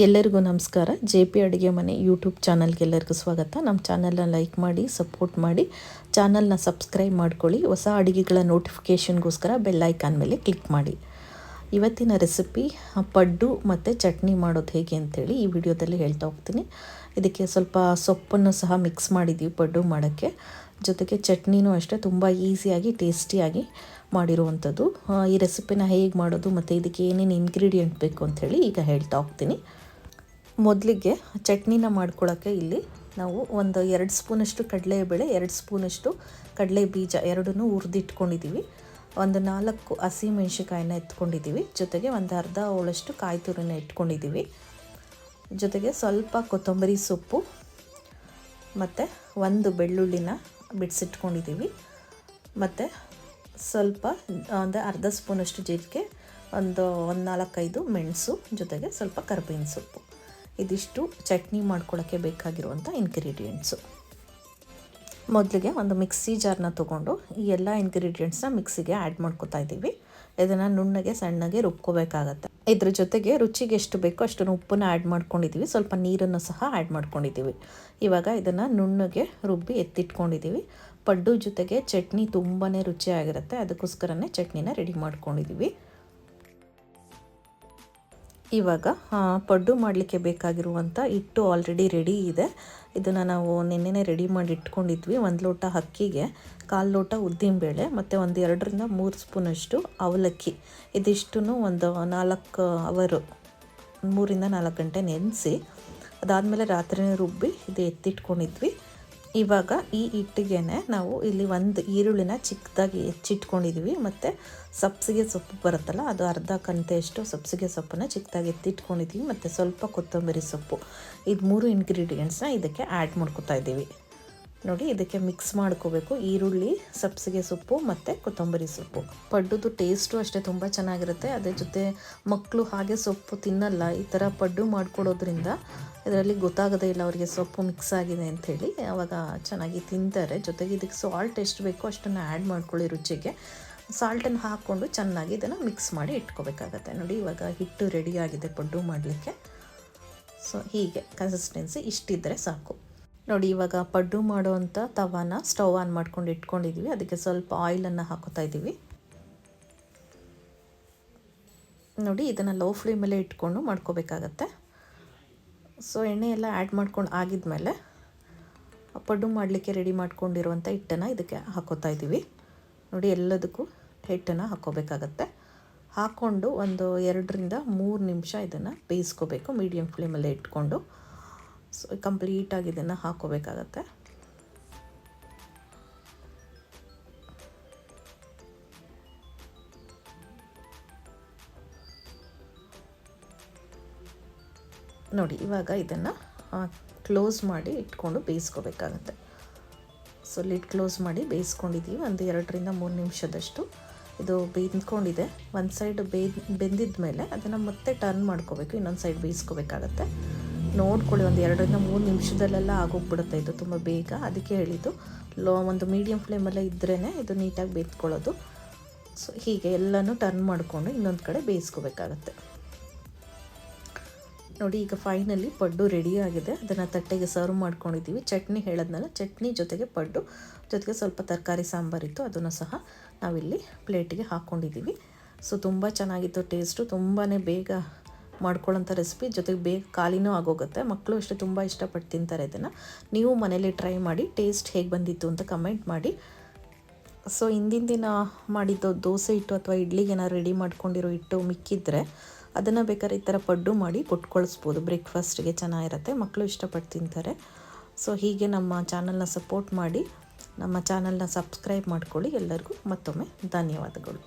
ಎಲ್ಲರಿಗೂ ನಮಸ್ಕಾರ. J P ಅಡುಗೆ ಮನೆ ಯೂಟ್ಯೂಬ್ ಚಾನಲ್ಗೆ ಎಲ್ಲರಿಗೂ ಸ್ವಾಗತ. ನಮ್ಮ ಚಾನಲ್ನ ಲೈಕ್ ಮಾಡಿ, ಸಪೋರ್ಟ್ ಮಾಡಿ, ಚಾನಲ್ನ ಸಬ್ಸ್ಕ್ರೈಬ್ ಮಾಡ್ಕೊಳ್ಳಿ. ಹೊಸ ಅಡುಗೆಗಳ ನೋಟಿಫಿಕೇಷನ್ಗೋಸ್ಕರ ಬೆಲ್ ಐಕಾನ್ ಮೇಲೆ ಕ್ಲಿಕ್ ಮಾಡಿ. ಇವತ್ತಿನ ರೆಸಿಪಿ ಪಡ್ಡು ಮತ್ತು ಚಟ್ನಿ ಮಾಡೋದು ಹೇಗೆ ಅಂತೇಳಿ ಈ ವಿಡಿಯೋದಲ್ಲಿ ಹೇಳ್ತಾ ಹೋಗ್ತೀನಿ. ಇದಕ್ಕೆ ಸ್ವಲ್ಪ ಸೊಪ್ಪನ್ನು ಸಹ ಮಿಕ್ಸ್ ಮಾಡಿದ್ದೀವಿ ಪಡ್ಡು ಮಾಡೋಕ್ಕೆ. ಜೊತೆಗೆ ಚಟ್ನಿನೂ ಅಷ್ಟೇ ತುಂಬ ಈಸಿಯಾಗಿ, ಟೇಸ್ಟಿಯಾಗಿ ಮಾಡಿರುವಂಥದ್ದು. ಈ ರೆಸಿಪಿನ ಹೇಗೆ ಮಾಡೋದು ಮತ್ತು ಇದಕ್ಕೆ ಏನೇನು ಇಂಗ್ರೀಡಿಯೆಂಟ್ ಬೇಕು ಅಂಥೇಳಿ ಈಗ ಹೇಳ್ತಾ ಹೋಗ್ತೀನಿ. ಮೊದಲಿಗೆ ಚಟ್ನಿನ ಮಾಡ್ಕೊಳ್ಳೋಕ್ಕೆ ಇಲ್ಲಿ ನಾವು ಒಂದು ಎರಡು ಸ್ಪೂನಷ್ಟು ಕಡಲೆಬೇಳೆ, ಎರಡು ಸ್ಪೂನಷ್ಟು ಕಡಲೆ ಬೀಜ ಎರಡನ್ನೂ ಹುರಿದಿಟ್ಕೊಂಡಿದ್ದೀವಿ ಒಂದು ನಾಲ್ಕು ಹಸಿ ಮೆಣಸಿಕಾಯಿನ ಎತ್ಕೊಂಡಿದ್ದೀವಿ ಜೊತೆಗೆ ಒಂದು ಅರ್ಧ ಅವಳಷ್ಟು ಕಾಯಿ ತುರಿನ ಇಟ್ಕೊಂಡಿದ್ದೀವಿ ಜೊತೆಗೆ ಸ್ವಲ್ಪ ಕೊತ್ತಂಬರಿ ಸೊಪ್ಪು ಮತ್ತು ಒಂದು ಬೆಳ್ಳುಳ್ಳಿನ ಬಿಡಿಸಿಟ್ಕೊಂಡಿದ್ದೀವಿ ಮತ್ತು ಸ್ವಲ್ಪ, ಒಂದು ಅರ್ಧ ಸ್ಪೂನಷ್ಟು ಜೀರಿಗೆ, ಒಂದು ಒಂದು ನಾಲ್ಕೈದು ಮೆಣಸು, ಜೊತೆಗೆ ಸ್ವಲ್ಪ ಕರ್ಬೇವಿನ ಸೊಪ್ಪು. ಇದಿಷ್ಟು ಚಟ್ನಿ ಮಾಡ್ಕೊಳ್ಳೋಕ್ಕೆ ಬೇಕಾಗಿರುವಂಥ ಇನ್ಗ್ರೀಡಿಯೆಂಟ್ಸು ಮೊದಲಿಗೆ ಒಂದು ಮಿಕ್ಸಿ ಜಾರ್ನ ತೊಗೊಂಡು ಈ ಎಲ್ಲ ಇಂಗ್ರೀಡಿಯೆಂಟ್ಸ್ನ ಮಿಕ್ಸಿಗೆ ಆ್ಯಡ್ ಮಾಡ್ಕೊತಾ ಇದ್ದೀವಿ. ಇದನ್ನು ನುಣ್ಣಗೆ ಸಣ್ಣಗೆ ರುಬ್ಕೋಬೇಕಾಗತ್ತೆ. ಇದ್ರ ಜೊತೆಗೆ ರುಚಿಗೆ ಎಷ್ಟು ಬೇಕೋ ಅಷ್ಟು ಉಪ್ಪನ್ನು ಆ್ಯಡ್ ಮಾಡ್ಕೊಂಡಿದ್ದೀವಿ. ಸ್ವಲ್ಪ ನೀರನ್ನು ಸಹ ಆ್ಯಡ್ ಮಾಡ್ಕೊಂಡಿದ್ದೀವಿ. ಇವಾಗ ಇದನ್ನು ನುಣ್ಣಗೆ ರುಬ್ಬಿ ಎತ್ತಿಟ್ಕೊಂಡಿದ್ದೀವಿ. ಪಡ್ಡು ಜೊತೆಗೆ ಚಟ್ನಿ ತುಂಬಾ ರುಚಿಯಾಗಿರುತ್ತೆ. ಅದಕ್ಕೋಸ್ಕರನೇ ಚಟ್ನಿನ ರೆಡಿ ಮಾಡ್ಕೊಂಡಿದ್ದೀವಿ. ಇವಾಗ ಪಡ್ಡು ಮಾಡಲಿಕ್ಕೆ ಬೇಕಾಗಿರುವಂಥ ಹಿಟ್ಟು ಆಲ್ರೆಡಿ ರೆಡಿ ಇದೆ. ಇದನ್ನು ನಾವು ನಿನ್ನೆನೇ ರೆಡಿ ಮಾಡಿ ಇಟ್ಕೊಂಡಿದ್ವಿ. ಒಂದು ಲೋಟ ಅಕ್ಕಿಗೆ, ಕಾಲು ಲೋಟ ಉದ್ದಿನಬೇಳೆ, ಮತ್ತು ಒಂದು ಎರಡರಿಂದ ಮೂರು ಸ್ಪೂನಷ್ಟು ಅವಲಕ್ಕಿ. ಇದಿಷ್ಟನ್ನು ಒಂದು ನಾಲ್ಕು ಅವರು, ಮೂರಿಂದ ನಾಲ್ಕು ಗಂಟೆ ನೆನೆಸಿ, ಅದಾದಮೇಲೆ ರಾತ್ರಿನೇ ರುಬ್ಬಿ ಇದು ಎತ್ತಿಟ್ಕೊಂಡಿದ್ವಿ. ಇವಾಗ ಈ ಹಿಟ್ಟಿಗೆನೇ ನಾವು ಇಲ್ಲಿ ಒಂದು ಈರುಳ್ಳಿನ ಚಿಕ್ಕದಾಗಿ ಹೆಚ್ಚಿಟ್ಕೊಂಡಿದ್ವಿ. ಮತ್ತು ಸಬ್ಸಿಗೆ ಸೊಪ್ಪು ಬರುತ್ತಲ್ಲ, ಅದು ಅರ್ಧ ಕಂತೆಯಷ್ಟು ಸಬ್ಸಿಗೆ ಸೊಪ್ಪನ್ನು ಚಿಕ್ಕದಾಗಿ ಎತ್ತಿಟ್ಕೊಂಡಿದ್ವಿ. ಮತ್ತು ಸ್ವಲ್ಪ ಕೊತ್ತಂಬರಿ ಸೊಪ್ಪು, ಇದು ಮೂರು ಇಂಗ್ರೀಡಿಯೆಂಟ್ಸ್ನ ಇದಕ್ಕೆ ಆ್ಯಡ್ ಮಾಡ್ಕೊತಾ ಇದ್ದೀವಿ ನೋಡಿ, ಇದಕ್ಕೆ ಮಿಕ್ಸ್ ಮಾಡ್ಕೋಬೇಕು. ಈರುಳ್ಳಿ ಸಬ್ಸಿಗೆ ಸೊಪ್ಪು ಮತ್ತು ಕೊತ್ತಂಬರಿ ಸೊಪ್ಪು. ಪಡ್ಡುದು ಟೇಸ್ಟು ಅಷ್ಟೇ ತುಂಬ ಚೆನ್ನಾಗಿರುತ್ತೆ. ಅದ್ರ ಜೊತೆ ಮಕ್ಕಳು ಹಾಗೆ ಸೊಪ್ಪು ತಿನ್ನಲ್ಲ, ಈ ಥರ ಪಡ್ಡು ಮಾಡಿಕೊಡೋದ್ರಿಂದ ಇದರಲ್ಲಿ ಗೊತ್ತಾಗೋದೇ ಇಲ್ಲ ಅವರಿಗೆ ಸೊಪ್ಪು ಮಿಕ್ಸ್ ಆಗಿದೆ ಅಂಥೇಳಿ ಆವಾಗ ಚೆನ್ನಾಗಿ ತಿಂತಾರೆ. ಜೊತೆಗೆ ಇದಕ್ಕೆ ಸಾಲ್ಟ್ ಎಷ್ಟು ಬೇಕೋ ಅಷ್ಟನ್ನು ಆ್ಯಡ್ ಮಾಡ್ಕೊಳ್ಳಿ ರುಚಿಗೆ. ಸಾಲ್ಟನ್ನು ಹಾಕ್ಕೊಂಡು ಚೆನ್ನಾಗಿ ಇದನ್ನು ಮಿಕ್ಸ್ ಮಾಡಿ ಇಟ್ಕೋಬೇಕಾಗತ್ತೆ. ನೋಡಿ, ಇವಾಗ ಹಿಟ್ಟು ರೆಡಿಯಾಗಿದೆ ಪಡ್ಡು ಮಾಡಲಿಕ್ಕೆ. ಸೊ ಹೀಗೆ ಕನ್ಸಿಸ್ಟೆನ್ಸಿ ಇಷ್ಟಿದ್ದರೆ ಸಾಕು. ನೋಡಿ, ಇವಾಗ ಪಡ್ಡು ಮಾಡುವಂಥ ತವಾನ ಸ್ಟವ್ ಆನ್ ಮಾಡ್ಕೊಂಡು ಇಟ್ಕೊಂಡಿದ್ದೀವಿ ಅದಕ್ಕೆ ಸ್ವಲ್ಪ ಆಯಿಲನ್ನು ಹಾಕೋತಾ ಇದ್ದೀವಿ ನೋಡಿ, ಇದನ್ನು ಲೋ ಫ್ಲೇಮಲ್ಲೇ ಇಟ್ಕೊಂಡು ಮಾಡ್ಕೋಬೇಕಾಗತ್ತೆ. ಸೊ ಎಣ್ಣೆ ಎಲ್ಲ ಆ್ಯಡ್ ಮಾಡ್ಕೊಂಡು ಆಗಿದ್ಮೇಲೆ ಪಡ್ಡು ಮಾಡಲಿಕ್ಕೆ ರೆಡಿ ಮಾಡ್ಕೊಂಡಿರುವಂಥ ಹಿಟ್ಟನ್ನು ಇದಕ್ಕೆ ಹಾಕೋತಾ ಇದ್ದೀವಿ ನೋಡಿ, ಎಲ್ಲದಕ್ಕೂ ಹಿಟ್ಟನ್ನು ಹಾಕ್ಕೋಬೇಕಾಗತ್ತೆ ಹಾಕ್ಕೊಂಡು ಒಂದು ಎರಡರಿಂದ ಮೂರು ನಿಮಿಷ ಇದನ್ನು ಬೇಯಿಸ್ಕೋಬೇಕು ಮೀಡಿಯಮ್ ಫ್ಲೇಮಲ್ಲೇ ಇಟ್ಕೊಂಡು. ಸೊ ಕಂಪ್ಲೀಟಾಗಿ ಇದನ್ನು ಹಾಕೋಬೇಕಾಗತ್ತೆ. ನೋಡಿ, ಇವಾಗ ಇದನ್ನು ಕ್ಲೋಸ್ ಮಾಡಿ ಇಟ್ಕೊಂಡು ಬೇಯಿಸ್ಕೋಬೇಕಾಗತ್ತೆ. ಸೊ ಲಿಡ್ ಕ್ಲೋಸ್ ಮಾಡಿ ಬೇಯಿಸ್ಕೊಂಡಿದ್ದೀವಿ ಒಂದು ಎರಡರಿಂದ ಮೂರು ನಿಮಿಷದಷ್ಟು ಇದು ಬೆಂದ್ಕೊಂಡಿದೆ. ಒಂದು ಸೈಡ್ ಬೇಯ್ ಬೆಂದಿದ ಮೇಲೆ ಅದನ್ನು ಮತ್ತೆ ಟರ್ನ್ ಮಾಡ್ಕೋಬೇಕು. ಇನ್ನೊಂದು ಸೈಡ್ ಬೇಯಿಸ್ಕೋಬೇಕಾಗತ್ತೆ. ನೋಡ್ಕೊಳ್ಳಿ ಒಂದು ಎರಡರಿಂದ ಮೂರು ನಿಮಿಷದಲ್ಲೆಲ್ಲ ಆಗೋಗ್ಬಿಡುತ್ತೆ. ಇದು ತುಂಬ ಬೇಗ. ಅದಕ್ಕೆ ಹೇಳಿದ್ದು, ಲೋ ಒಂದು ಮೀಡಿಯಮ್ ಫ್ಲೇಮಲ್ಲೇ ಇದ್ರೇ ಇದು ನೀಟಾಗಿ ಬೇಯ್ಕೊಳ್ಳೋದು ಸೊ, ಹೀಗೆ ಎಲ್ಲನೂ ಟರ್ನ್ ಮಾಡಿಕೊಂಡು ಇನ್ನೊಂದು ಕಡೆ ಬೇಯಿಸ್ಕೋಬೇಕಾಗತ್ತೆ. ನೋಡಿ, ಈಗ ಫೈನಲಿ ಪಡ್ಡು ರೆಡಿ ಆಗಿದೆ. ಅದನ್ನು ತಟ್ಟೆಗೆ ಸರ್ವ್ ಮಾಡ್ಕೊಂಡಿದ್ದೀವಿ. ಚಟ್ನಿ ಹೇಳೋದ್ನಲ್ಲ, ಚಟ್ನಿ ಜೊತೆಗೆ ಪಡ್ಡು, ಜೊತೆಗೆ ಸ್ವಲ್ಪ ತರಕಾರಿ ಸಾಂಬಾರಿತ್ತು ಅದನ್ನು ಸಹ ನಾವಿಲ್ಲಿ ಪ್ಲೇಟಿಗೆ ಹಾಕ್ಕೊಂಡಿದ್ದೀವಿ ಸೊ, ತುಂಬ ಚೆನ್ನಾಗಿತ್ತು ಟೇಸ್ಟು ತುಂಬಾ ಬೇಗ ಮಾಡ್ಕೊಳ್ಳೋಂಥ ರೆಸಿಪಿ ಜೊತೆಗೆ ಬೇಗ ಖಾಲಿನೂ ಆಗೋಗುತ್ತೆ. ಮಕ್ಕಳು ಅಷ್ಟೇ ತುಂಬ ಇಷ್ಟಪಟ್ಟು ತಿಂತಾರೆ ಇದನ್ನು. ನೀವು ಮನೇಲಿ ಟ್ರೈ ಮಾಡಿ ಟೇಸ್ಟ್ ಹೇಗೆ ಬಂದಿತ್ತು ಅಂತ ಕಮೆಂಟ್ ಮಾಡಿ. ಸೊ ಹಿಂದಿನ ದಿನ ಮಾಡಿದ್ದು ದೋಸೆ ಹಿಟ್ಟು ಅಥವಾ ಇಡ್ಲಿಗೆ ರೆಡಿ ಮಾಡ್ಕೊಂಡಿರೋ ಹಿಟ್ಟು ಮಿಕ್ಕಿದ್ರೆ ಅದನ್ನು ಬೇಕಾದ್ರೆ ಈ ಥರ ಪಡ್ಡು ಮಾಡಿ ಕೊಟ್ಕೊಳಿಸ್ಬೋದು. ಬ್ರೇಕ್ಫಾಸ್ಟ್ಗೆ ಚೆನ್ನಾಗಿರುತ್ತೆ. ಮಕ್ಕಳು ಇಷ್ಟಪಟ್ಟು ತಿಂತಾರೆ. ಸೊ ಹೀಗೆ ನಮ್ಮ ಚಾನಲ್ನ ಸಪೋರ್ಟ್ ಮಾಡಿ, ನಮ್ಮ ಚಾನಲ್ನ ಸಬ್ಸ್ಕ್ರೈಬ್ ಮಾಡ್ಕೊಳ್ಳಿ. ಎಲ್ಲರಿಗೂ ಮತ್ತೊಮ್ಮೆ ಧನ್ಯವಾದಗಳು.